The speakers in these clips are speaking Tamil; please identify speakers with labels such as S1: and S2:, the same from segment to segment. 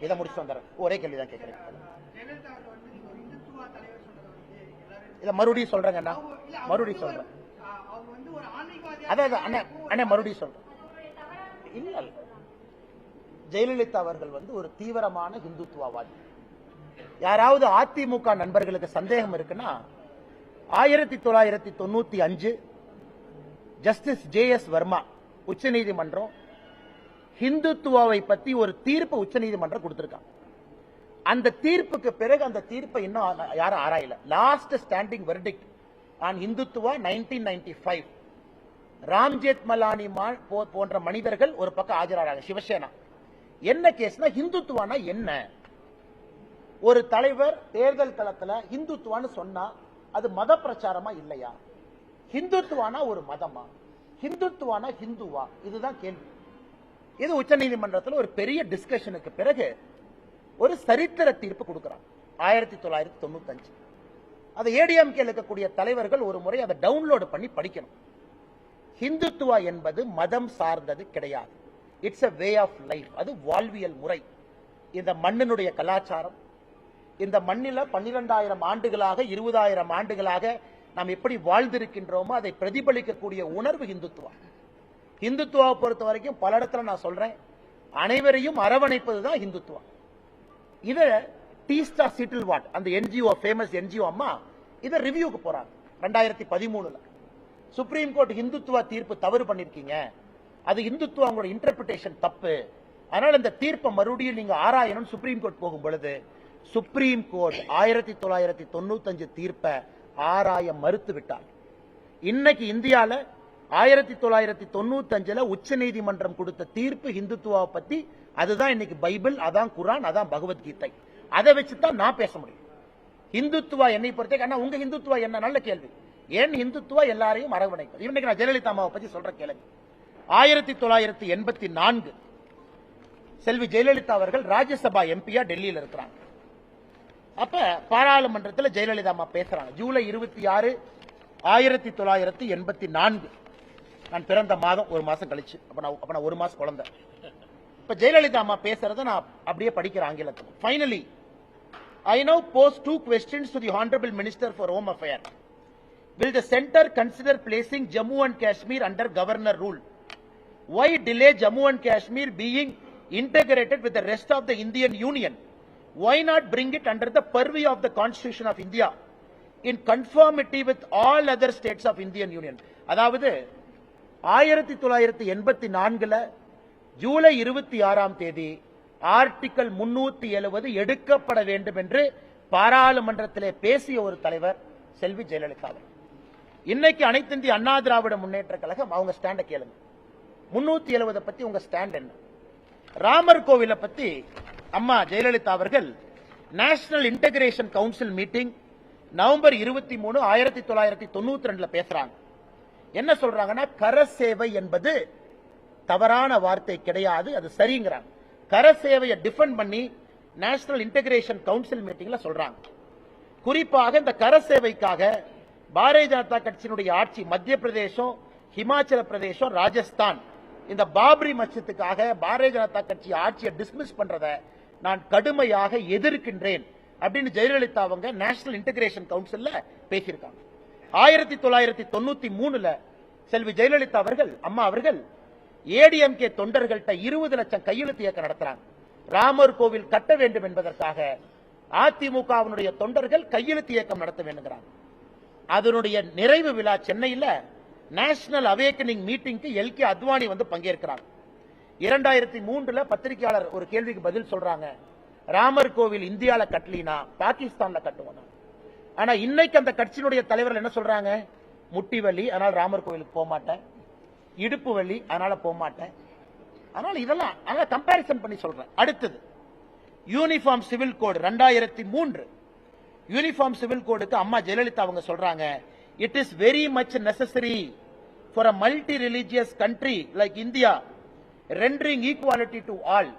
S1: இதை முடிச்சு வந்துடுறேன். ஒரே கேள்வி தான் கேட்கிறேன். இதை மறுபடியும் சொல்றேங்கண்ணா
S2: அவங்க-
S1: மறுபடியும் சொல்றேன்.
S2: ஆ,
S1: அதான் அதான், அண்ணே மறுபடியும் சொல்றேன். இல்ல இல்ல. ஜெயலலிதா அவர்கள் வந்து ஒரு தீவிரமான இந்துத்துவவாதி யாராவது அதிமுக நண்பர்களுக்கு சந்தேகம் இருக்குன்னா ஆயிரத்தி தொள்ளாயிரத்தி தொண்ணூத்தி அஞ்சு ஜஸ்டிஸ் ஜே எஸ் வர்மா உச்ச நீதிமன்றம் ஹிந்துத்துவாவை பத்தி ஒரு தீர்ப்பு உச்சநீதிமன்றம் கொடுத்திருக்காங்க அந்த தீர்ப்புக்கு பிறகு அந்த தீர்ப்பை இன்னும் யாரும் ஆராயல. Last standing verdict on Hindutva nineteen ninety five Ram Jethmalani போ- போன்ற மனிதர்கள் ஒரு பக்கம் ஆஜராகிறாங்க. சிவசேனா. என்ன கேஸ்னா ஹிந்துத்துவானா என்ன? ஒரு தலைவர் தேர்தல் களத்துல ஹிந்துத்துவான்னு சொன்னா அது மத பிரச்சாரமா இல்லையா? ஹிந்துத்துவானா ஒரு மதமா? ஹிந்துத்துவானா ஹிந்துவா? இதுதான் கேள்வி. இது உச்சநீதிமன்றத்தில் ஒரு பெரிய டிஸ்கஷனுக்கு பிறகு ஒரு சரித்திர தீர்ப்பு கொடுக்குறான். ஆயிரத்தி தொள்ளாயிரத்தி தொண்ணூத்தஞ்சு. அதை ஏடிஎம்கே இருக்கக்கூடிய தலைவர்கள் ஒரு முறை அதை டவுன்லோடு பண்ணி படிக்கணும். ஹிந்துத்துவா என்பது மதம் சார்ந்தது கிடையாது. It's a way of life அது வாழ்வியல் முறை. இந்த மண்ணினுடைய கலாச்சாரம் இந்த மண்ணில் பன்னிரெண்டாயிரம் ஆண்டுகளாக இருபதாயிரம் ஆண்டுகளாக நாம் எப்படி வாழ்ந்திருக்கின்றோமோ அதை பிரதிபலிக்கக்கூடிய உணர்வு ஹிந்துத்துவம். இந்துத்துவாவை பொறுத்த வரைக்கும் பல இடத்துல நான் சொல்றேன். அனைவரையும் அரவணைப்பது தான் ஹிந்துத்துவா இதை டீஸ்டா சிட்டில் வாட் அந்த என்ஜிஓ ஃபேமஸ் என்ஜிஓ அம்மா இதை ரிவ்யூக்கு போறாங்க. ரெண்டாயிரத்தி பதிமூணுல. சுப்ரீம் கோர்ட் ஹிந்துத்துவா தீர்ப்பு தவறு பண்ணிருக்கீங்க. அது இந்துத்துவ அவங்களோட இன்டர்பிரிட்டேஷன் தப்பு. அதனால இந்த தீர்ப்பை மறுபடியும் நீங்க ஆராயணும் சுப்ரீம் கோர்ட் போகும் பொழுது சுப்ரீம் கோர்ட் ஆயிரத்தி தொள்ளாயிரத்தி தொண்ணூத்தஞ்சு தீர்ப்பை ஆராய மறுத்து விட்டார் இன்னைக்கு இந்தியாவில் ஆயிரத்தி தொள்ளாயிரத்தி தொண்ணூத்தஞ்சுல உச்ச நீதிமன்றம் கொடுத்த தீர்ப்பு ஹிந்துத்துவாவை பத்தி அதுதான் இன்னைக்கு பைபிள் அதான் குரான் அதான் பகவத்கீதை. அதை வச்சு தான் நான் பேச முடியும். இந்துத்துவா என்னை பொறுத்தே ஆனா உங்க இந்துத்துவா என்ன? நல்ல கேள்வி. ஏன் இந்துத்துவா எல்லாரையும் அரவணைப்பது? இன்னைக்கு நான் ஜெயலலிதா அம்மாவை பத்தி சொல்ற கேள்வி. ஆயிரத்தி தொள்ளாயிரத்தி எண்பத்தி நான்கு செல்வி ஜெயலலிதா அவர்கள் ராஜ்யசபா எம்பியா டெல்லியில இருக்கிறாங்க. அப்ப பாராளுமன்றத்தில் ஜெயலலிதா அம்மா பேசுறாங்க. ஜூலை இருபத்தி ஆறு ஆயிரத்தி தொள்ளாயிரத்தி எண்பத்தி நான்கு. நான் பிறந்த மாதம் ஒரு மாசம் கழிச்சு அப்ப நான் அப்ப நான் ஒரு மாசம் குழந்தை இப்ப ஜெயலலிதா அம்மா பேசுறத நான் அப்படியே படிக்கிறேன் ஆங்கிலத்தில் finally I now pose two questions to the Honorable Minister for Home Affairs. Will the centre consider placing Jammu and Kashmir under governor rule? Why delay Jammu and Kashmir being integrated with the rest of the Indian Union? Why not bring it under the purview of the Constitution of India in conformity with all other states of Indian Union? அதாவது ஆயிரத்தி தொள்ளாயிரத்தி எண்பத்தி நான்குல ஜூலை இருபத்தி ஆறாம் தேதி ஆர்டிக்கல் முன்னூத்தி எழுபது எடுக்கப்பட வேண்டும் என்று பாராளுமன்றத்திலே பேசிய ஒரு தலைவர் செல்வி ஜெயலலிதா அவர்கள். இன்னைக்கு அனைத்து இந்திய அண்ணா திராவிட முன்னேற்ற கழகம் அவங்க ஸ்டாண்ட கேளுங்க. முன்னூத்தி எழுபதை பத்தி உங்க ஸ்டாண்ட் என்ன? ராமர் கோவிலை பத்தி அம்மா ஜெயலலிதா அவர்கள் national integration council meeting November இருபத்தி மூணு ஆயிரத்தி தொள்ளாயிரத்தி தொண்ணூத்தி ரெண்டுல பேசுறாங்க. என்ன சொல்றாங்கன்னா கர சேவை என்பது தவறான வார்த்தை கிடையாது அது சரிங்கிறாங்க. கர சேவையை டிஃபெண்ட் பண்ணி நேஷனல் இன்டகிரேஷன் கவுன்சில் மீட்டிங்ல சொல்றாங்க. குறிப்பாக இந்த கர சேவைக்காக பாரதிய ஜனதா கட்சியினுடைய ஆட்சி மத்திய பிரதேசம் ஹிமாச்சல பிரதேசம் ராஜஸ்தான் இந்த பாபரி மச்சத்துக்காக பாரதிய ஜனதா கட்சி ஆட்சியை டிஸ்மிஸ் பண்றத நான் கடுமையாக எதிர்க்கின்றேன் அப்படின்னு ஜெயலலிதா அவங்க நேஷனல் இன்டகிரேஷன் கவுன்சில்ல பேசியிருக்காங்க. ஆயிரத்தி தொள்ளாயிரத்தி தொண்ணூத்தி மூணுல செல்வி ஜெயலலிதா அவர்கள் அம்மா அவர்கள் ஏடிஎம்கே தொண்டர்கள்ட்ட இருபது லட்சம் கையெழுத்து இயக்கம் நடத்துறாங்க. ராமர் கோவில் கட்ட வேண்டும் என்பதற்காக அதிமுகவினுடைய தொண்டர்கள் கையெழுத்து இயக்கம் நடத்த வேண்டுங்கிறாங்க. அதனுடைய நிறைவு விழா சென்னையில நேஷனல் அவேக்கனிங் மீட்டிங்க்கு எல் கே அத்வானி வந்து பங்கேற்கிறாங்க. இரண்டாயிரத்தி மூன்றுல பத்திரிகையாளர் ஒரு கேள்விக்கு பதில் சொல்றாங்க. ராமர் கோவில் இந்தியால கட்டலினா பாகிஸ்தான்ல கட்டுவோம் ஆனா இன்னைக்கு அந்த கட்சியினுடைய தலைவர்கள் என்ன சொல்றாங்க? முட்டி வலி அதனால ராமர் கோவிலுக்கு போக மாட்டேன். இடுப்பு வலி அதனால போக மாட்டேன். அதனால இதெல்லாம் அதனால கம்பாரிசன் பண்ணி சொல்றேன். அடுத்தது யூனிஃபார்ம் சிவில் கோடு ரெண்டாயிரத்தி மூன்று. யூனிஃபார்ம் சிவில் கோடுக்கு அம்மா ஜெயலலிதா அவங்க சொல்றாங்க it is very much necessary for a multi religious country like India rendering equality to all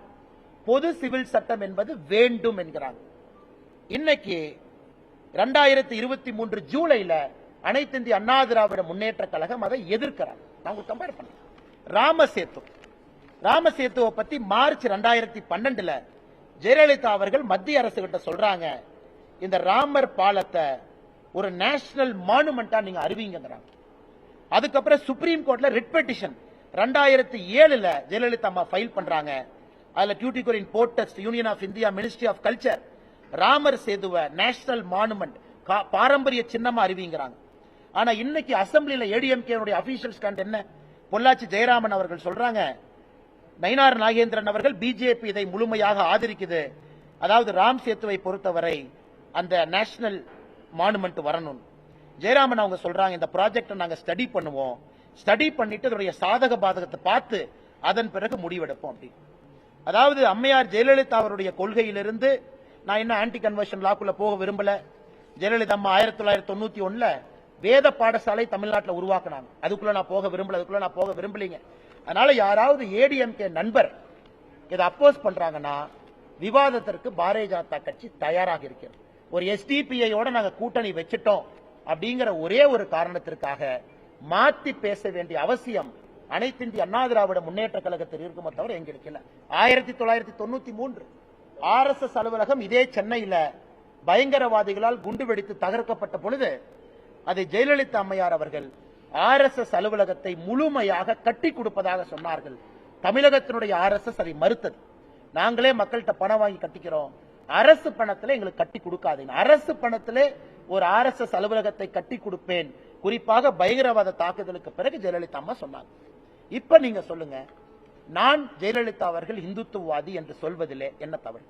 S1: பொது சிவில் சட்டம் என்பது வேண்டும் என்கிறாங்க. இன்னைக்கு ரெண்டாயிரத்தி இருபத்தி மூன்று ஜூலைல அனைத்து இந்திய அண்ணா திராவிட முன்னேற்ற கழகம் அதை எதிர்க்கிறாங்க நான் கம்பேர் பண்ணேன் ராமசேத்து. ராமசேத்துவை பத்தி மார்ச் ரெண்டாயிரத்தி பன்னெண்டுல ஜெயலலிதா அவர்கள் மத்திய அரசு கிட்ட சொல்றாங்க இந்த ராமர் பாலத்தை ஒரு நேஷனல் மானுமெண்டா நீங்க அறிவிங்கிறாங்க அதுக்கப்புறம் சுப்ரீம் கோர்ட்ல ரிட் பெட்டிஷன் ரெண்டாயிரத்தி ஏழுல ஜெயலலிதா அம்மா ஃபைல் பண்றாங்க. அதுல Tuticorin port trust union of India ministry of culture Ramar சேதுவ national monument பாரம்பரிய சின்னமா அறிவிங்கிறாங்க. ஆனா இன்னைக்கு அசம்பிளியில ஏடிஎம்கே அபிஷியல் ஸ்டாண்ட் என்ன? பொள்ளாச்சி ஜெயராமன் அவர்கள் சொல்றாங்க நயினார் நாகேந்திரன் அவர்கள் பிஜேபி இதை முழுமையாக ஆதரிக்குது. அதாவது ராம் சேத்துவை பொறுத்தவரை அந்த நேஷனல் மானுமெண்ட் வரணும். ஜெயராமன் அவங்க சொல்றாங்க இந்த ப்ராஜெக்டை நாங்கள் ஸ்டடி பண்ணுவோம். ஸ்டடி பண்ணிட்டு அதனுடைய சாதக பாதகத்தை பார்த்து அதன் பிறகு முடிவெடுப்போம் அப்படி அதாவது அம்மையார் ஜெயலலிதா அவருடைய கொள்கையிலிருந்து நான் இன்னும் ஆன்டி கன்வர்ஷன் லாக்குள்ள போக விரும்பல. ஜெயலலிதா அம்மா ஆயிரத்தி தொள்ளாயிரத்தி தொண்ணூத்தி ஒண்ணுல வேத பாடசாலை தமிழ்நாட்டில் உருவாக்குனாங்க. அதுக்குள்ள நான் போக விரும்பல அதுக்குள்ள நான் போக விரும்பலீங்க. அதனால யாராவது ஏடிஎம்கே நண்பர் இதை அப்போஸ் பண்றாங்கன்னா விவாதத்திற்கு பாரதிய ஜனதா கட்சி தயாராக இருக்கிறது. ஒரு எஸ்டிபிஐயோட நாங்க கூட்டணி வச்சுட்டோம் அப்படிங்கிற ஒரே ஒரு காரணத்திற்காக மாத்தி பேச வேண்டிய அவசியம் அனைத்து இந்திய அண்ணா திராவிட முன்னேற்ற கழகத்தில் இருக்குமே தவிர எங்களுக்கு இல்லை. ஆயிரத்தி தொள்ளாயிரத்தி தொண்ணூத்தி மூன்று ஆர் எஸ் எஸ் அலுவலகம் இதே சென்னையில பயங்கரவாதிகளால் குண்டு வெடித்து தகர்க்கப்பட்ட பொழுது அதை ஜெயலலிதா அம்மையார் அவர்கள் ஆர் எஸ் எஸ் அலுவலகத்தை முழுமையாக கட்டி கொடுப்பதாக சொன்னார்கள். தமிழகத்தினுடைய ஆர் எஸ் எஸ் அதை மறுத்தது. நாங்களே மக்கள்கிட்ட பணம் வாங்கி கட்டிக்கிறோம். அரசு பணத்துல எங்களுக்கு கட்டி கொடுக்காதீங்க. அரசு பணத்திலே ஒரு ஆர் எஸ் எஸ் அலுவலகத்தை கட்டி கொடுப்பேன். குறிப்பாக பயங்கரவாத தாக்குதலுக்கு பிறகு ஜெயலலிதா அம்மா சொன்னாங்க. இப்ப நீங்க சொல்லுங்க. நான் ஜெயலலிதா அவர்கள் இந்துத்துவவாதி என்று சொல்வதிலே என்ன தவறு?